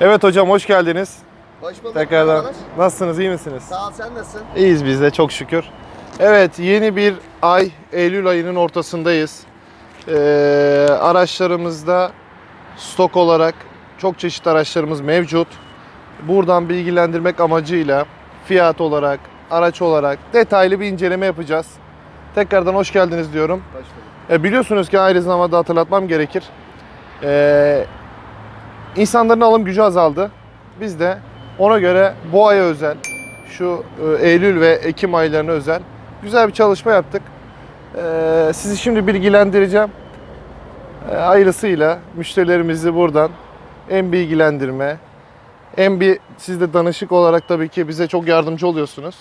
Evet hocam hoş geldiniz. Hoş bulduk. Tekrardan. merhabalar. Nasılsınız, iyi misiniz? Sağ ol sen nasılsın? İyiyiz biz de çok şükür. Evet yeni bir ay, Eylül ayının ortasındayız. Ee, araçlarımızda stok olarak çok çeşitli araçlarımız mevcut. Buradan bilgilendirmek amacıyla fiyat olarak, araç olarak detaylı bir inceleme yapacağız. Tekrardan hoş geldiniz diyorum. Hoş bulduk. E, biliyorsunuz ki ayrı zamanda hatırlatmam gerekir. E, insanların alım gücü azaldı. Biz de ona göre bu aya özel, şu e, Eylül ve Ekim aylarına özel güzel bir çalışma yaptık. E, sizi şimdi bilgilendireceğim. E, ayrısıyla müşterilerimizi buradan en bilgilendirme, en bir siz de danışık olarak tabii ki bize çok yardımcı oluyorsunuz.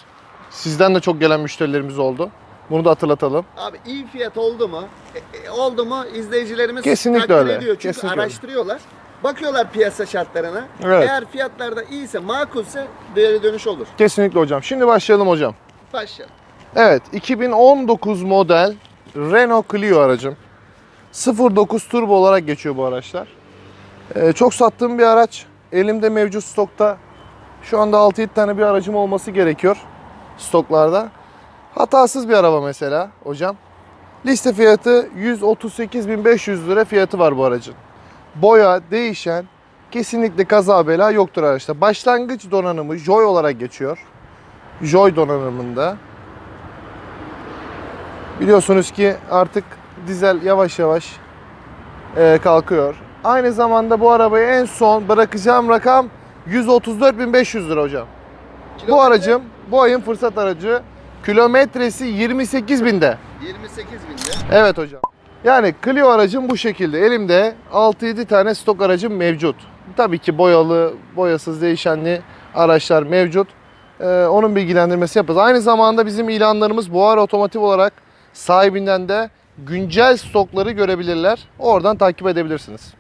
Sizden de çok gelen müşterilerimiz oldu. Bunu da hatırlatalım. Abi iyi fiyat oldu mu? E, oldu mu izleyicilerimiz Kesinlikle takdir öyle, ediyor. Çünkü kesinlikle öyle. Bakıyorlar piyasa şartlarına. Evet. Eğer fiyatlarda iyiyse, makulse değeri dönüş olur. Kesinlikle hocam. Şimdi başlayalım hocam. Başlayalım. Evet, 2019 model Renault Clio aracım. 09 turbo olarak geçiyor bu araçlar. Ee, çok sattığım bir araç. Elimde mevcut stokta. Şu anda 6-7 tane bir aracım olması gerekiyor stoklarda. Hatasız bir araba mesela hocam. Liste fiyatı 138.500 lira fiyatı var bu aracın. Boya, değişen, kesinlikle kaza bela yoktur araçta. Başlangıç donanımı Joy olarak geçiyor. Joy donanımında. Biliyorsunuz ki artık dizel yavaş yavaş e, kalkıyor. Aynı zamanda bu arabayı en son bırakacağım rakam 134.500 lira hocam. Bu Kilometre aracım bu ayın fırsat aracı. Kilometresi 28 binde. 28 binde. Evet hocam. Yani Clio aracım bu şekilde. Elimde 6-7 tane stok aracım mevcut. Tabii ki boyalı, boyasız, değişenli araçlar mevcut. Ee, onun bilgilendirmesi yaparız. Aynı zamanda bizim ilanlarımız Buhar Otomotiv olarak sahibinden de güncel stokları görebilirler. Oradan takip edebilirsiniz.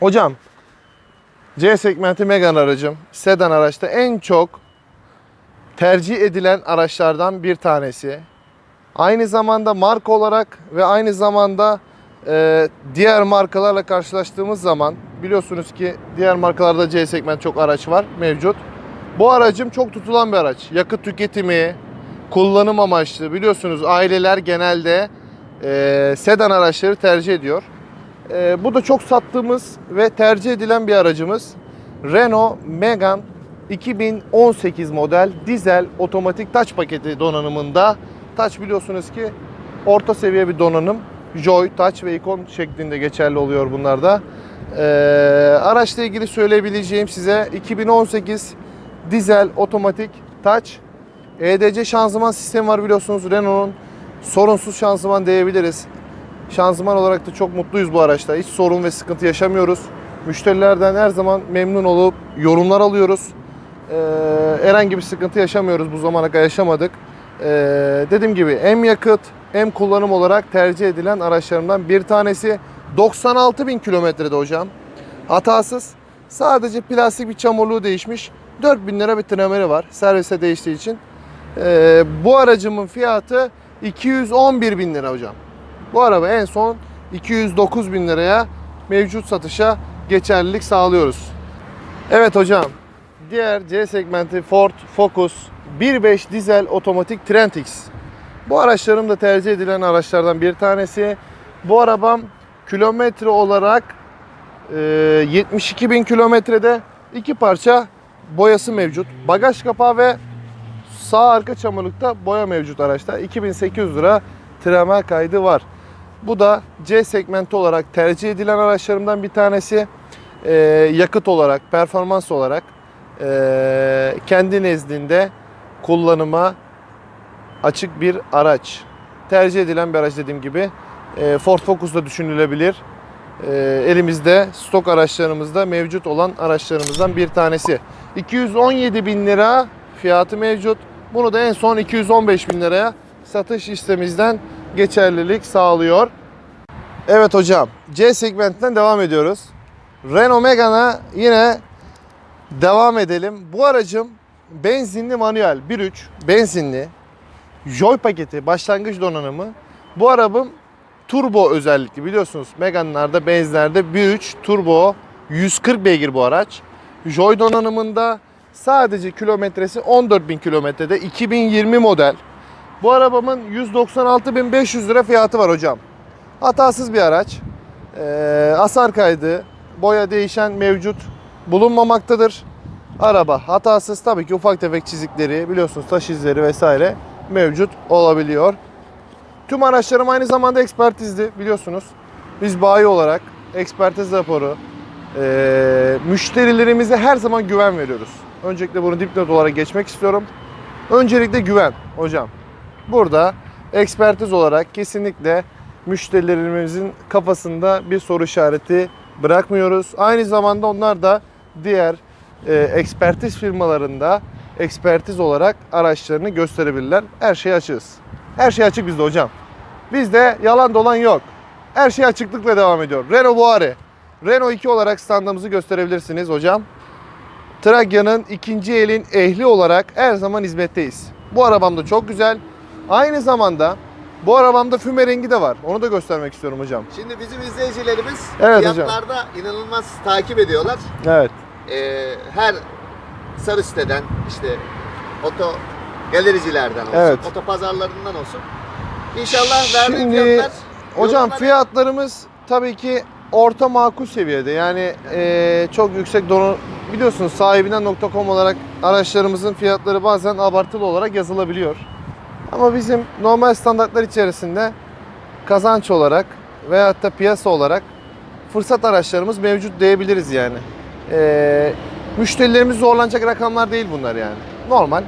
Hocam, C segmenti Megane aracım. Sedan araçta en çok tercih edilen araçlardan bir tanesi. Aynı zamanda marka olarak ve aynı zamanda e, diğer markalarla karşılaştığımız zaman biliyorsunuz ki diğer markalarda C segment çok araç var mevcut. Bu aracım çok tutulan bir araç. Yakıt tüketimi, kullanım amaçlı biliyorsunuz aileler genelde e, sedan araçları tercih ediyor. E, bu da çok sattığımız ve tercih edilen bir aracımız. Renault Megane 2018 model dizel otomatik taç paketi donanımında. Taç biliyorsunuz ki orta seviye bir donanım. Joy, Touch ve Icon şeklinde geçerli oluyor bunlarda. Ee, araçla ilgili söyleyebileceğim size 2018 dizel otomatik Touch. EDC şanzıman sistemi var biliyorsunuz Renault'un sorunsuz şanzıman diyebiliriz. Şanzıman olarak da çok mutluyuz bu araçta. Hiç sorun ve sıkıntı yaşamıyoruz. Müşterilerden her zaman memnun olup yorumlar alıyoruz. Ee, herhangi bir sıkıntı yaşamıyoruz bu zamana kadar yaşamadık. Ee, dediğim gibi hem yakıt hem kullanım olarak tercih edilen araçlarımdan bir tanesi 96 bin kilometrede hocam. Hatasız. Sadece plastik bir çamurluğu değişmiş. 4000 lira bir trameri var servise değiştiği için. Ee, bu aracımın fiyatı 211 bin lira hocam. Bu araba en son 209 bin liraya mevcut satışa geçerlilik sağlıyoruz. Evet hocam. Diğer C segmenti Ford Focus 1.5 dizel otomatik Trentix. Bu araçlarım da tercih edilen araçlardan bir tanesi. Bu arabam kilometre olarak e, 72 bin kilometrede iki parça boyası mevcut. Bagaj kapağı ve sağ arka çamurlukta boya mevcut araçta. 2800 lira tramer kaydı var. Bu da C segmenti olarak tercih edilen araçlarımdan bir tanesi. E, yakıt olarak, performans olarak e, kendi nezdinde kullanıma açık bir araç. Tercih edilen bir araç dediğim gibi. E, Ford Focus da düşünülebilir. E, elimizde stok araçlarımızda mevcut olan araçlarımızdan bir tanesi. 217 bin lira fiyatı mevcut. Bunu da en son 215 bin liraya satış listemizden geçerlilik sağlıyor. Evet hocam C segmentinden devam ediyoruz. Renault Megane'a yine devam edelim. Bu aracım benzinli manuel 1.3 benzinli Joy paketi başlangıç donanımı. Bu arabam turbo özellikli biliyorsunuz. Megane'larda benzinlerde 1.3 turbo 140 beygir bu araç. Joy donanımında sadece kilometresi 14.000 kilometrede 2020 model. Bu arabamın 196.500 lira fiyatı var hocam. Hatasız bir araç. Ee, hasar kaydı, boya değişen mevcut bulunmamaktadır. Araba hatasız tabii ki ufak tefek çizikleri biliyorsunuz taş izleri vesaire mevcut olabiliyor. Tüm araçlarım aynı zamanda ekspertizli biliyorsunuz. Biz bayi olarak ekspertiz raporu, eee, müşterilerimize her zaman güven veriyoruz. Öncelikle bunu dipnot olarak geçmek istiyorum. Öncelikle güven hocam. Burada ekspertiz olarak kesinlikle müşterilerimizin kafasında bir soru işareti bırakmıyoruz. Aynı zamanda onlar da diğer e, ekspertiz firmalarında ekspertiz olarak araçlarını gösterebilirler. Her şey açığız. Her şey açık bizde hocam. Bizde yalan dolan yok. Her şey açıklıkla devam ediyor. Renault Buari. Renault 2 olarak standımızı gösterebilirsiniz hocam. Trakya'nın ikinci elin ehli olarak her zaman hizmetteyiz. Bu arabam da çok güzel. Aynı zamanda bu arabamda füme rengi de var. Onu da göstermek istiyorum hocam. Şimdi bizim izleyicilerimiz Evet hocam. fiyatlarda inanılmaz takip ediyorlar. Evet. Ee, her sarı siteden işte oto galericilerden olsun, Evet. oto pazarlarından olsun. İnşallah verdiğim Şimdi fiyatlar Hocam yorumlara- fiyatlarımız tabii ki orta makul seviyede. Yani eee, çok yüksek donu biliyorsunuz sahibinden.com olarak araçlarımızın fiyatları bazen abartılı olarak yazılabiliyor. Ama bizim normal standartlar içerisinde kazanç olarak veyahut da piyasa olarak fırsat araçlarımız mevcut diyebiliriz yani. Eee müşterilerimiz zorlanacak rakamlar değil bunlar yani. Normal.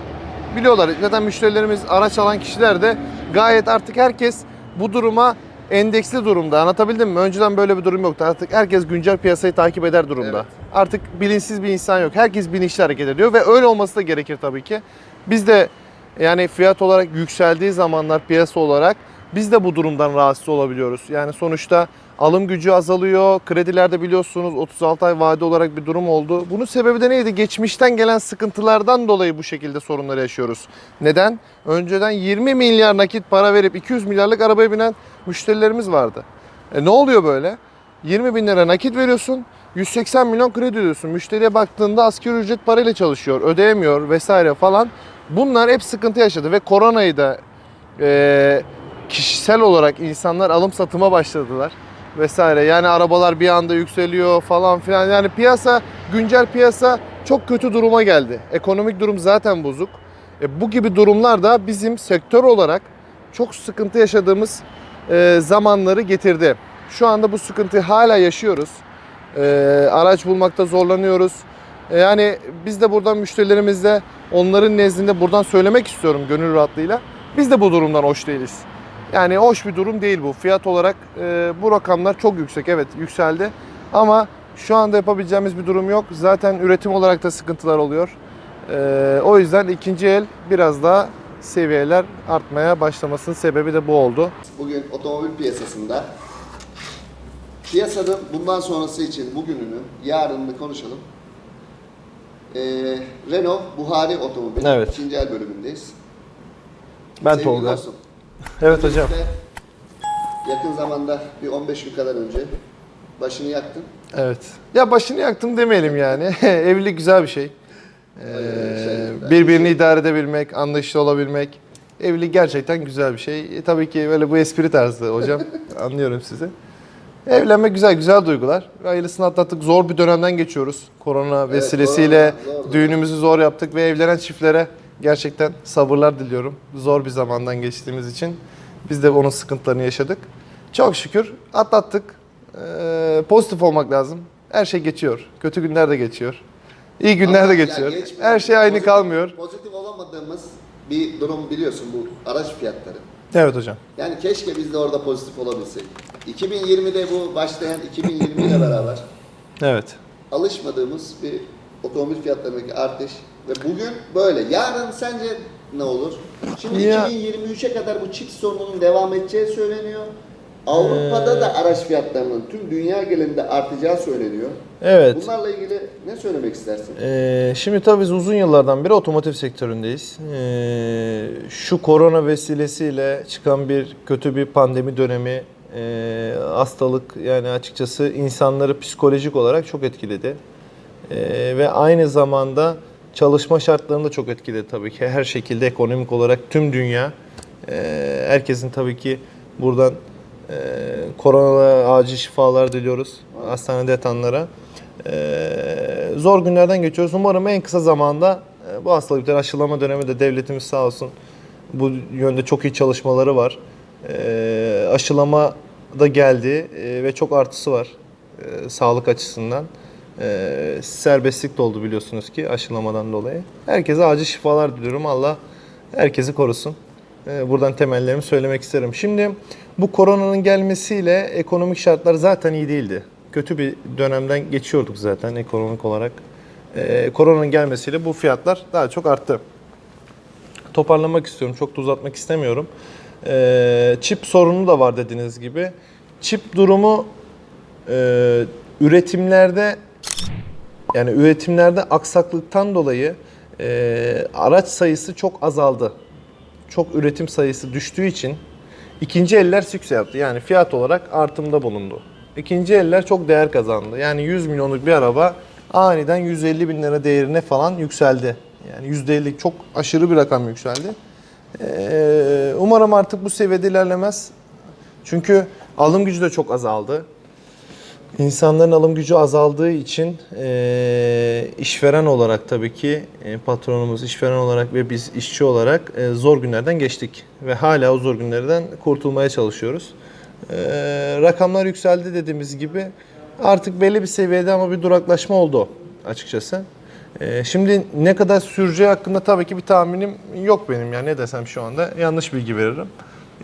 Biliyorlar. Zaten müşterilerimiz araç alan kişiler de gayet artık herkes bu duruma endeksli durumda. Anlatabildim mi? Önceden böyle bir durum yoktu. Artık herkes güncel piyasayı takip eder durumda. Evet. Artık bilinçsiz bir insan yok. Herkes bilinçli hareket ediyor ve öyle olması da gerekir tabii ki. Biz de yani fiyat olarak yükseldiği zamanlar piyasa olarak biz de bu durumdan rahatsız olabiliyoruz. Yani sonuçta alım gücü azalıyor. Kredilerde biliyorsunuz 36 ay vade olarak bir durum oldu. Bunun sebebi de neydi? Geçmişten gelen sıkıntılardan dolayı bu şekilde sorunları yaşıyoruz. Neden? Önceden 20 milyar nakit para verip 200 milyarlık arabaya binen müşterilerimiz vardı. E ne oluyor böyle? 20 bin lira nakit veriyorsun, 180 milyon kredi ödüyorsun. Müşteriye baktığında asgari ücret parayla çalışıyor, ödeyemiyor vesaire falan. Bunlar hep sıkıntı yaşadı ve koronayı da e, kişisel olarak insanlar alım satıma başladılar vesaire. Yani arabalar bir anda yükseliyor falan filan. Yani piyasa, güncel piyasa çok kötü duruma geldi. Ekonomik durum zaten bozuk. E, bu gibi durumlar da bizim sektör olarak çok sıkıntı yaşadığımız e, zamanları getirdi. Şu anda bu sıkıntıyı hala yaşıyoruz. E, araç bulmakta zorlanıyoruz. E, yani biz de buradan müşterilerimizle onların nezdinde buradan söylemek istiyorum gönül rahatlığıyla. Biz de bu durumdan hoş değiliz. Yani hoş bir durum değil bu. Fiyat olarak e, bu rakamlar çok yüksek. Evet yükseldi. Ama şu anda yapabileceğimiz bir durum yok. Zaten üretim olarak da sıkıntılar oluyor. E, o yüzden ikinci el biraz daha seviyeler artmaya başlamasının sebebi de bu oldu. Bugün otomobil piyasasında piyasanın bundan sonrası için bugününü, yarınını konuşalım. Ee, Renault Buhari Otomobil Evet. ikinci el bölümündeyiz. Ben Sevgili Tolga. dostum, Evet hocam. işte yakın zamanda bir 15 gün kadar önce başını yaktın. Evet. Ya başını yaktım demeyelim yani. Evlilik güzel bir şey. Ee, şey, birbirini idare edebilmek, anlayışlı olabilmek. Evlilik gerçekten güzel bir şey. E, tabii ki böyle bu espri tarzı hocam. Anlıyorum sizi. Evlenmek güzel, güzel duygular. Hayırlısını atlattık. Zor bir dönemden geçiyoruz. Korona vesilesiyle korona, zor. düğünümüzü zor yaptık ve evlenen çiftlere gerçekten sabırlar diliyorum. Zor bir zamandan geçtiğimiz için. Biz de onun sıkıntılarını yaşadık. Çok şükür atlattık. Ee, pozitif olmak lazım. Her şey geçiyor. Kötü günler de geçiyor. İyi günler Ama de geçiyor. geçmiyor. Her şey aynı Pozitif- kalmıyor. Pozitif olamadığımız bir durum biliyorsun bu araç fiyatları. Evet hocam. Yani keşke biz de orada pozitif olabilsek. 2020'de bu başlayan 2020 ile beraber Evet. alışmadığımız bir otomobil fiyatlarındaki artış ve bugün böyle. Yarın sence ne olur? Şimdi Ya- 2023'e kadar bu çip sorununun devam edeceği söyleniyor. Avrupa'da da araç fiyatlarının tüm dünya genelinde artacağı söyleniyor. Evet. Bunlarla ilgili ne söylemek istersin? Ee, şimdi tabii biz uzun yıllardan beri otomotiv sektöründeyiz. Ee, şu korona vesilesiyle çıkan bir kötü bir pandemi dönemi, e, hastalık yani açıkçası insanları psikolojik olarak çok etkiledi. Ee, ve aynı zamanda çalışma şartlarını da çok etkiledi tabii ki. Her şekilde ekonomik olarak tüm dünya e, herkesin tabii ki buradan e, korona acil şifalar diliyoruz hastanede yatanlara. E, zor günlerden geçiyoruz. Umarım en kısa zamanda e, bu hastalık biter. Aşılama dönemi de devletimiz sağ olsun bu yönde çok iyi çalışmaları var. Aşılama da geldi ve çok artısı var sağlık açısından. E, serbestlik de oldu biliyorsunuz ki aşılamadan dolayı. Herkese acil şifalar diliyorum. Allah herkesi korusun. E, buradan temellerimi söylemek isterim. Şimdi bu koronanın gelmesiyle ekonomik şartlar zaten iyi değildi. Kötü bir dönemden geçiyorduk zaten ekonomik olarak. E, koronanın gelmesiyle bu fiyatlar daha çok arttı toparlamak istiyorum. Çok da uzatmak istemiyorum. Ee, çip sorunu da var dediğiniz gibi. Çip durumu e, üretimlerde yani üretimlerde aksaklıktan dolayı e, araç sayısı çok azaldı. Çok üretim sayısı düştüğü için ikinci eller sükse yaptı. Yani fiyat olarak artımda bulundu. İkinci eller çok değer kazandı. Yani 100 milyonluk bir araba aniden 150 bin lira değerine falan yükseldi. Yani %50 çok aşırı bir rakam yükseldi. Ee, umarım artık bu seviyede ilerlemez. Çünkü alım gücü de çok azaldı. İnsanların alım gücü azaldığı için e, işveren olarak tabii ki e, patronumuz işveren olarak ve biz işçi olarak e, zor günlerden geçtik. Ve hala o zor günlerden kurtulmaya çalışıyoruz. E, rakamlar yükseldi dediğimiz gibi artık belli bir seviyede ama bir duraklaşma oldu açıkçası. E, şimdi ne kadar süreceği hakkında tabii ki bir tahminim yok benim. Yani ne desem şu anda yanlış bilgi veririm.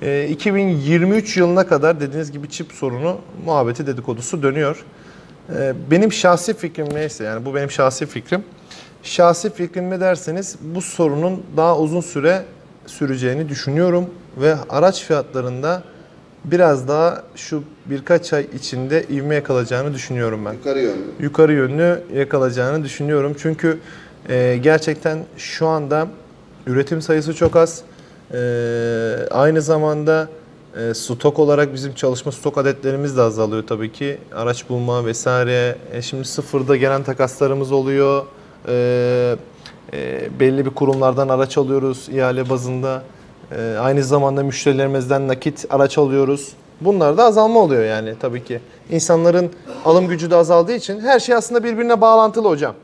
E, 2023 yılına kadar dediğiniz gibi çip sorunu muhabbeti dedikodusu dönüyor. E, benim şahsi fikrim neyse yani bu benim şahsi fikrim. Şahsi fikrim ne derseniz bu sorunun daha uzun süre süreceğini düşünüyorum ve araç fiyatlarında biraz daha şu birkaç ay içinde ivme yakalayacağını düşünüyorum ben Yukarı yönlü. yukarı yönlü yakalayacağını düşünüyorum. Çünkü e, gerçekten şu anda üretim sayısı çok az. E, aynı zamanda e, stok olarak bizim çalışma stok adetlerimiz de azalıyor tabii ki. Araç bulma vesaire. E, şimdi sıfırda gelen takaslarımız oluyor. E, e, belli bir kurumlardan araç alıyoruz ihale bazında. E, aynı zamanda müşterilerimizden nakit araç alıyoruz. Bunlarda azalma oluyor yani tabii ki. İnsanların alım gücü de azaldığı için her şey aslında birbirine bağlantılı hocam.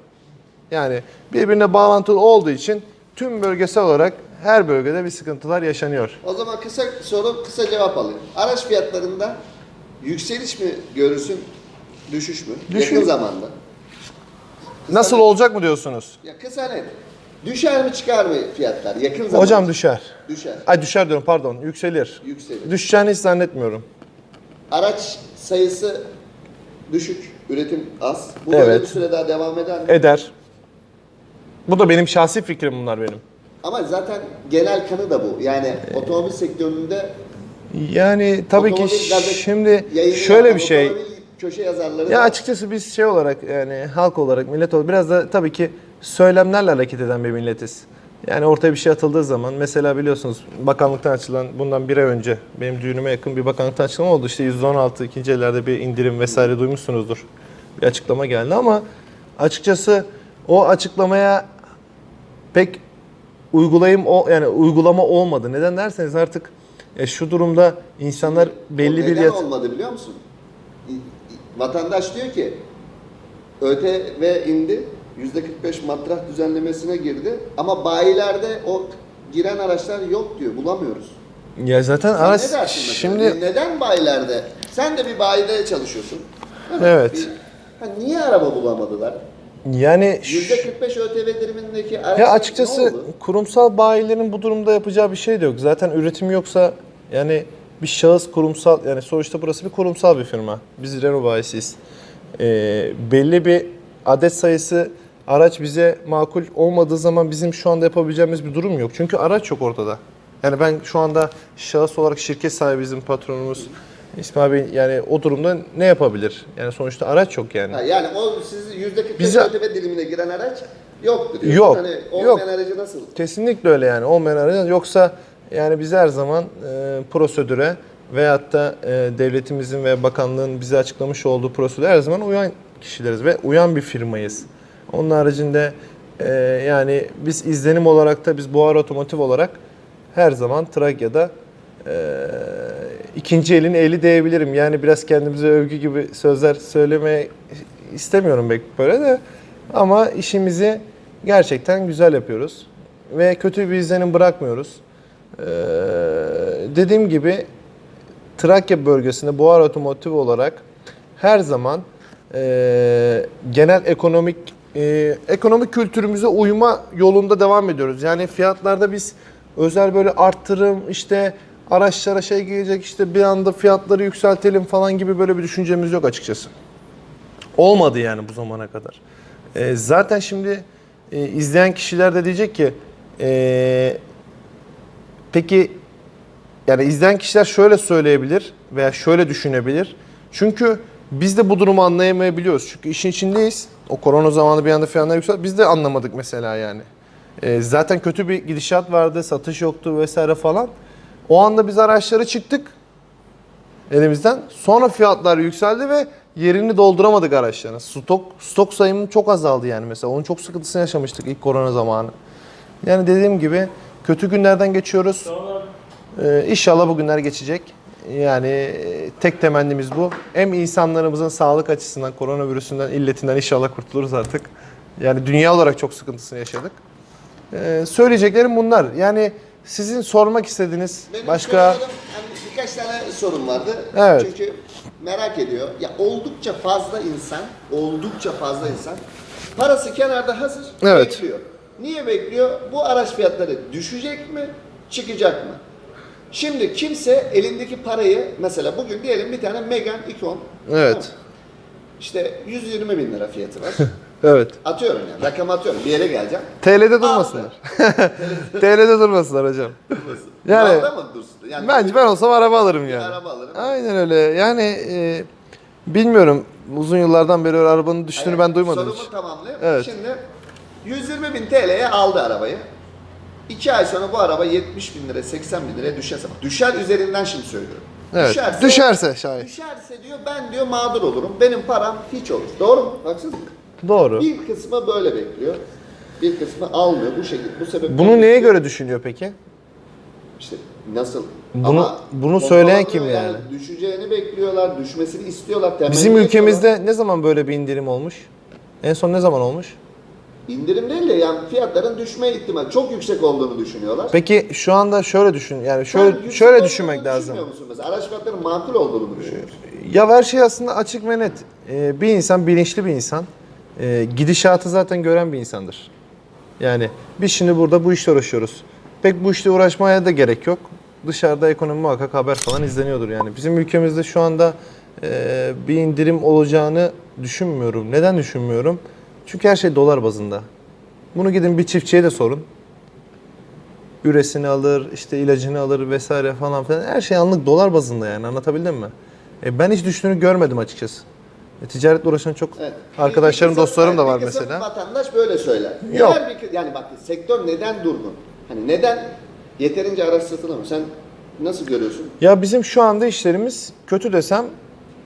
Yani birbirine bağlantılı olduğu için tüm bölgesel olarak her bölgede bir sıkıntılar yaşanıyor. O zaman kısa soru kısa cevap alayım. Araç fiyatlarında yükseliş mi görürsün, düşüş mü? Düşüş. Yakın zamanda. Kısa Nasıl net. olacak mı diyorsunuz? Ya kısa net. Düşer mi çıkar mı fiyatlar? Yakın zamanda. Hocam düşer. Düşer. Ay düşer diyorum pardon yükselir. Yükselir. Düşeceğini hiç zannetmiyorum. Araç sayısı düşük, üretim az. Bu böyle Evet. bir süre daha devam eder mi? Eder. Bu da benim şahsi fikrim bunlar benim. Ama zaten genel kanı da bu. Yani otomobil sektöründe Yani tabii ki otomobil gazete şimdi yayını şöyle yapan bir şey. otomobil köşe yazarları Ya da- açıkçası biz şey olarak yani halk olarak millet olarak biraz da tabii ki söylemlerle hareket eden bir milletiz. Yani ortaya bir şey atıldığı zaman mesela biliyorsunuz bakanlıktan açılan bundan bir ay önce benim düğünüme yakın bir bakanlıktan açıklama oldu. İşte %16 ikinci ellerde bir indirim vesaire duymuşsunuzdur. Bir açıklama geldi ama açıkçası o açıklamaya pek uygulayım o yani uygulama olmadı. Neden derseniz artık e, şu durumda insanlar belli bir yat- olmadı biliyor musun? Vatandaş diyor ki ÖTV indi. %45 matrah düzenlemesine girdi. Ama bayilerde o giren araçlar yok diyor. Bulamıyoruz. ya zaten Sen araç ne dersin mesela? şimdi Ne- Neden bayilerde? Sen de bir bayide çalışıyorsun. Evet. Bir- ha, niye araba bulamadılar? Yani %45 ÖTV dilimindeki araçlar ya ne açıkçası oldu? kurumsal bayilerin bu durumda yapacağı bir şey de yok. Zaten üretim yoksa yani bir şahıs kurumsal yani sonuçta burası bir kurumsal bir firma. Biz Renault bayisiyiz. Ee, belli bir adet sayısı araç bize makul olmadığı zaman bizim şu anda yapabileceğimiz bir durum yok. Çünkü araç yok ortada. Yani ben şu anda şahıs olarak şirket sahibi bizim patronumuz İsmail Bey yani o durumda ne yapabilir? Yani sonuçta araç yok yani. Ha, yani o siz %45 Bize- ÖTV dilimine giren araç yoktur. diyorsun. Yok, Hani olmayan yok. aracı nasıl? Kesinlikle öyle yani. Olmayan aracı yoksa yani biz her zaman e, prosedüre veyahut da e, devletimizin ve bakanlığın bize açıklamış olduğu prosedüre her zaman uyan kişileriz ve uyan bir firmayız. Onun haricinde e, yani biz izlenim olarak da biz Buhar Otomotiv olarak her zaman Trakya'da ikinci elin eli diyebilirim. Yani biraz kendimize övgü gibi sözler söylemeye istemiyorum pek böyle de ama işimizi gerçekten güzel yapıyoruz ve kötü bir izlenim bırakmıyoruz. Ee, dediğim gibi Trakya bölgesinde Buhar Otomotiv olarak her zaman e, genel ekonomik e, ekonomik kültürümüze uyma yolunda devam ediyoruz. Yani fiyatlarda biz özel böyle arttırım işte araçlara şey gelecek işte bir anda fiyatları yükseltelim falan gibi böyle bir düşüncemiz yok açıkçası. Olmadı yani bu zamana kadar. E, zaten şimdi e, izleyen kişiler de diyecek ki e, peki yani izleyen kişiler şöyle söyleyebilir veya şöyle düşünebilir. Çünkü biz de bu durumu anlayamayabiliyoruz. Çünkü işin içindeyiz. O korona zamanı bir anda fiyatlar yükseldi. Biz de anlamadık mesela yani. E, zaten kötü bir gidişat vardı, satış yoktu vesaire falan. O anda biz araçlara çıktık elimizden. Sonra fiyatlar yükseldi ve yerini dolduramadık araçların. Stok stok sayımı çok azaldı yani mesela. Onun çok sıkıntısını yaşamıştık ilk korona zamanı. Yani dediğim gibi kötü günlerden geçiyoruz. Ee, inşallah bu günler geçecek. Yani e, tek temennimiz bu. Hem insanlarımızın sağlık açısından, koronavirüsünden, illetinden inşallah kurtuluruz artık. Yani dünya olarak çok sıkıntısını yaşadık. Ee, söyleyeceklerim bunlar. Yani sizin sormak istediğiniz Benim başka... sorduğum, hani birkaç tane sorun vardı. Evet. Çünkü merak ediyor. Ya oldukça fazla insan, oldukça fazla insan parası kenarda hazır Evet. bekliyor. Niye bekliyor? Bu araç fiyatları düşecek mi, çıkacak mı? Şimdi kimse elindeki parayı mesela bugün diyelim bir tane Megane Icon Evet. tamam mı? İşte 120 bin lira fiyatı var. Evet. atıyorum yani rakam atıyorum bir yere geleceğim. TL'de durmasınlar. TL'de durmasınlar hocam. Yani Aldı mı dursun? Yani bence ben olsam araba alırım yani. araba alırım. Aynen öyle. Yani e, bilmiyorum. Uzun yıllardan beri öyle arabanın düştüğünü ben duymadım Sorumu hiç. tamamlayayım. Evet. Şimdi 120 bin TL'ye aldı arabayı. 2 ay sonra bu araba 70 bin lira, 80 bin liraya düşerse, düşer üzerinden şimdi söylüyorum. Evet. Düşerse, Düşerse şayet. düşerse diyor ben diyor mağdur olurum. Benim param hiç olur. Doğru mu? Haksız mı? Doğru. Bir kısmı böyle bekliyor. Bir kısmı almıyor bu şekilde. Bu sebepten Bunu neye göre düşünüyor peki? İşte nasıl? Bunu- bunu kontrol söyleyen kim yani? Düşeceğini bekliyorlar, düşmesini istiyorlar. Bizim ülkemizde ne zaman böyle bir indirim olmuş? En son ne zaman olmuş? İndirim değil de yani fiyatların düşme ihtimali çok yüksek olduğunu düşünüyorlar. Peki şu anda şöyle düşün. Yani Sen şöyle yüksek şöyle olduğunu düşünmek lazım. musun mesela? Araç fiyatlarının makul olduğunu mu düşünüyorsun? Ya her şey aslında açık ve net. Ee, bir insan bilinçli bir insan. Ee, gidişatı zaten gören bir insandır. Yani biz şimdi burada bu işle uğraşıyoruz. Pek bu işle uğraşmaya da gerek yok. Dışarıda ekonomi muhakkak haber falan izleniyordur yani. Bizim ülkemizde şu anda e, bir indirim olacağını düşünmüyorum. Neden düşünmüyorum? Çünkü her şey dolar bazında. Bunu gidin bir çiftçiye de sorun. Üresini alır, işte ilacını alır vesaire falan filan. Her şey anlık dolar bazında yani anlatabildim mi? E, ben hiç düştüğünü görmedim açıkçası. E, ticaretle uğraşan çok Evet. arkadaşlarım, kısım- dostlarım da var mesela. vatandaş böyle söyler. Yok. Bir, yani bak sektör neden durgun? Hani neden yeterince araç satılamıyor? Sen nasıl görüyorsun? Ya bizim şu anda işlerimiz kötü desem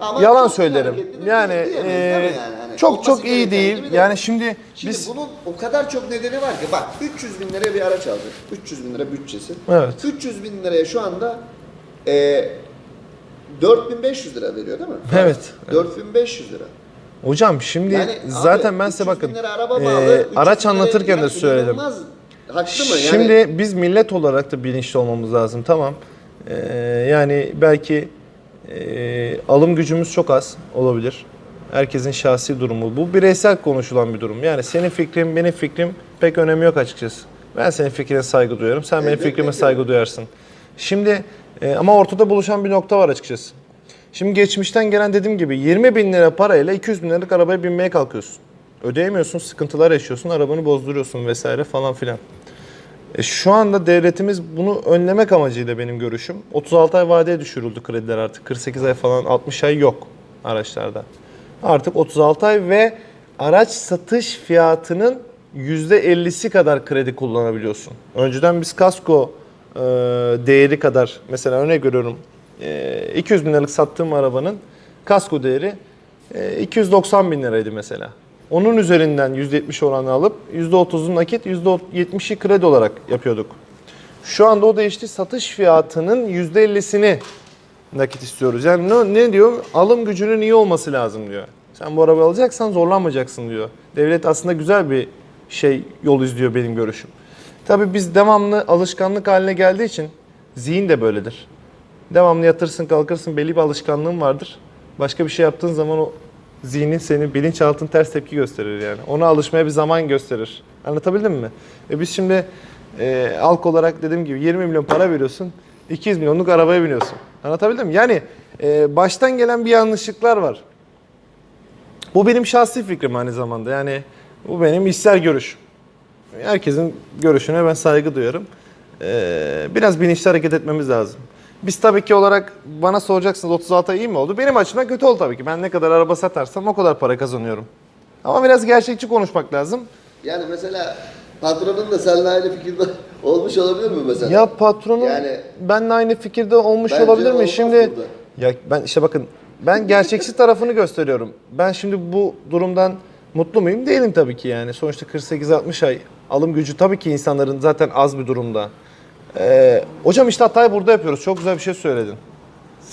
Ama yalan söylerim. Yani e, yani? Çok çok iyi değil. gibi de- Yani şimdi Şimdi biz bunun o kadar çok nedeni var ki bak 300 bin liraya bir araç aldı. 300 bin lira bütçesi. Evet. 300 bin liraya şu anda e, 4500 lira veriyor değil mi? Evet. 4500 lira. hocam şimdi Yani zaten abi, ben size 300 bakın e, bağlı, 300 araç anlatırken de söyledim. Haklı mı? Yani, Şimdi biz millet olarak da bilinçli olmamız lazım tamam. Ee, yani belki e, alım gücümüz çok az olabilir. Herkesin şahsi durumu. Bu bireysel konuşulan bir durum. Yani senin fikrin, benim fikrim pek önemi yok açıkçası. Ben senin fikrine saygı duyuyorum. Sen benim fikrime saygı duyarsın. Şimdi e, ama ortada buluşan bir nokta var açıkçası. Şimdi geçmişten gelen dediğim gibi 20 bin lira parayla 200 bin liralık arabaya binmeye kalkıyorsun. Ödeyemiyorsun, sıkıntılar yaşıyorsun, arabanı bozduruyorsun vesaire falan filan. E, şu anda devletimiz bunu önlemek amacıyla benim görüşüm. 36 ay vadeye düşürüldü krediler artık. 48 ay falan 60 ay yok araçlarda. Artık 36 ay ve araç satış fiyatının %50'si kadar kredi kullanabiliyorsun. Önceden biz kasko e, değeri kadar mesela örnek veriyorum e, 200 bin liralık sattığım arabanın kasko değeri e, 290 bin liraydı mesela. Onun üzerinden %70 oranı alıp %30'u nakit, %70'i kredi olarak yapıyorduk. Şu anda o değişti. Satış fiyatının %50'sini nakit istiyoruz. Yani ne, ne diyor? Alım gücünün iyi olması lazım diyor. Sen bu arabayı alacaksan zorlanmayacaksın diyor. Devlet aslında güzel bir şey yol izliyor benim görüşüm. Tabii biz devamlı alışkanlık haline geldiği için zihin de böyledir. Devamlı yatırsın kalkırsın belli bir alışkanlığın vardır. Başka bir şey yaptığın zaman o zihnin senin bilinçaltın ters tepki gösterir yani. Ona alışmaya bir zaman gösterir. Anlatabildim mi? E biz şimdi e, halk olarak dediğim gibi 20 milyon para veriyorsun. 200 milyonluk arabaya biniyorsun. Anlatabildim mi? Yani e, baştan gelen bir yanlışlıklar var. Bu benim şahsi fikrim aynı zamanda. Yani bu benim ister görüşüm. Herkesin görüşüne ben saygı duyarım. Ee, biraz bilinçli hareket etmemiz lazım. Biz tabii ki olarak bana soracaksınız 36 ay iyi mi oldu? Benim açımdan kötü oldu tabii ki. Ben ne kadar araba satarsam o kadar para kazanıyorum. Ama biraz gerçekçi konuşmak lazım. Yani mesela patronun da seninle aynı fikirde olmuş olabilir mi mesela? Ya patronum Yani- benimle aynı fikirde olmuş Bence olabilir mi? olmaz Şimdi burada. ya ben işte bakın ben gerçekçi tarafını gösteriyorum. Ben şimdi bu durumdan mutlu muyum? Değilim tabii ki yani. Sonuçta 48-60 ay alım gücü tabii ki insanların zaten az bir durumda. Ee, hocam işte hatayı burada yapıyoruz. Çok güzel bir şey söyledin.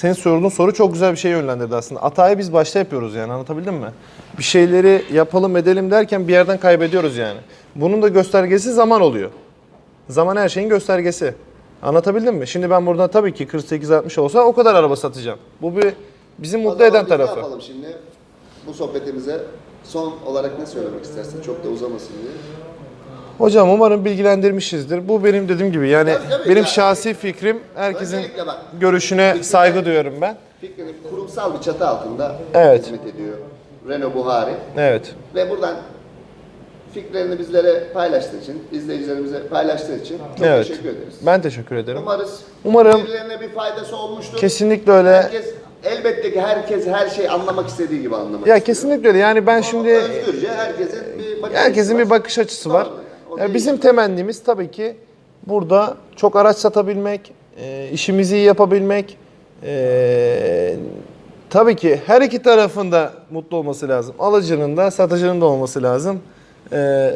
Senin sorduğun soru çok güzel bir şey yönlendirdi aslında. Hatayı biz başta yapıyoruz yani anlatabildim mi? Bir şeyleri yapalım edelim derken bir yerden kaybediyoruz yani. Bunun da göstergesi zaman oluyor. Zaman her şeyin göstergesi. Anlatabildim mi? Şimdi ben burada tabii ki 48-60 olsa o kadar araba satacağım. Bu bir bizi mutlu eden biz Ne tarafı. yapalım şimdi? Bu sohbetimize son olarak ne söylemek istersin? Çok da uzamasın diye. Hocam umarım bilgilendirmişizdir. Bu benim dediğim gibi yani Tabii, tabii benim ya. şahsi fikrim. Herkesin Öncelikle bak, görüşüne fikrine- saygı duyuyorum ben. Fikrini kurumsal bir çatı altında Evet. hizmet ediyor. Renault Buhari. Evet. Ve buradan fikirlerini bizlere paylaştığı için, izleyicilerimize paylaştığı için çok evet. teşekkür ederiz. Ben teşekkür ederim. Umarız Umarım- birilerine bir faydası olmuştur. Kesinlikle öyle. Herkes, elbette ki herkes her şey anlamak istediği gibi anlamak Ya istiyor. kesinlikle öyle. Yani ben Ama şimdi özgürce herkesin bir bakış herkesin açısı bir var. bakış açısı var. Doğru yani. Bizim temennimiz tabii ki burada çok araç satabilmek, e, işimizi iyi yapabilmek. e, tabii ki her iki tarafında mutlu olması lazım. Alıcının da satıcının da olması lazım. E,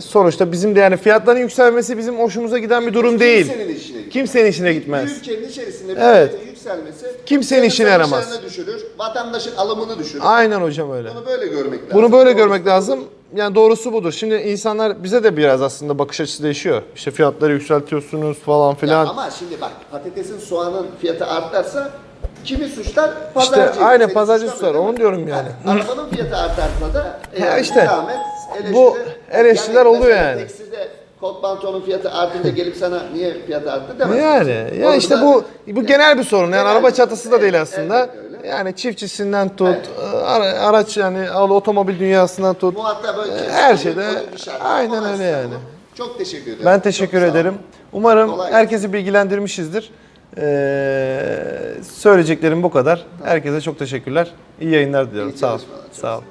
sonuçta bizim de yani fiyatların yükselmesi bizim hoşumuza giden bir durum değil. Kimsenin işine gitmez. Kimsenin işine Bir gitmez. ülkenin içerisinde bir Evet. fiyatin yükselmesi Kimsenin senin işine yaramaz. satışlarını düşürür, vatandaşın alımını düşürür. Aynen hocam öyle. Bunu böyle görmek lazım. Bunu böyle görmek lazım. Yani doğrusu budur. Şimdi insanlar bize de biraz aslında bakış açısı değişiyor. İşte fiyatları yükseltiyorsunuz falan Ya filan. ama şimdi bak patatesin soğanın fiyatı artarsa kimi suçlar? İşte Pazarcı. aynen Seni pazarcı suçlar, onu diyorum yani. Ha, Arabanın fiyatı artarsa da e, yani işte. zahmet eleştiri- Bu eleştiriler oluyor mesela yani. Tekstilde kot pantolonun fiyatı artınca gelip sana niye fiyatı arttı demez. Yani ya işte bu bu genel bir sorun. Yani Genel araba sorun. da değil Evet, aslında. elbette öyle. Yani çiftçisinden tut, ara- araç yani al otomobil dünyasından tut. Muhatap böyle Her kesin şeyde şarkı. aynen öyle yani. Çok teşekkür ederim. Ben teşekkür Çok sağ olun. ederim. Umarım Kolay herkesi bilgilendirmişizdir. Ee, söyleyeceklerim bu kadar. Herkese çok teşekkürler. İyi yayınlar diliyorum. İyi Sağ ol. çalışmalar. Çok Sağ ol.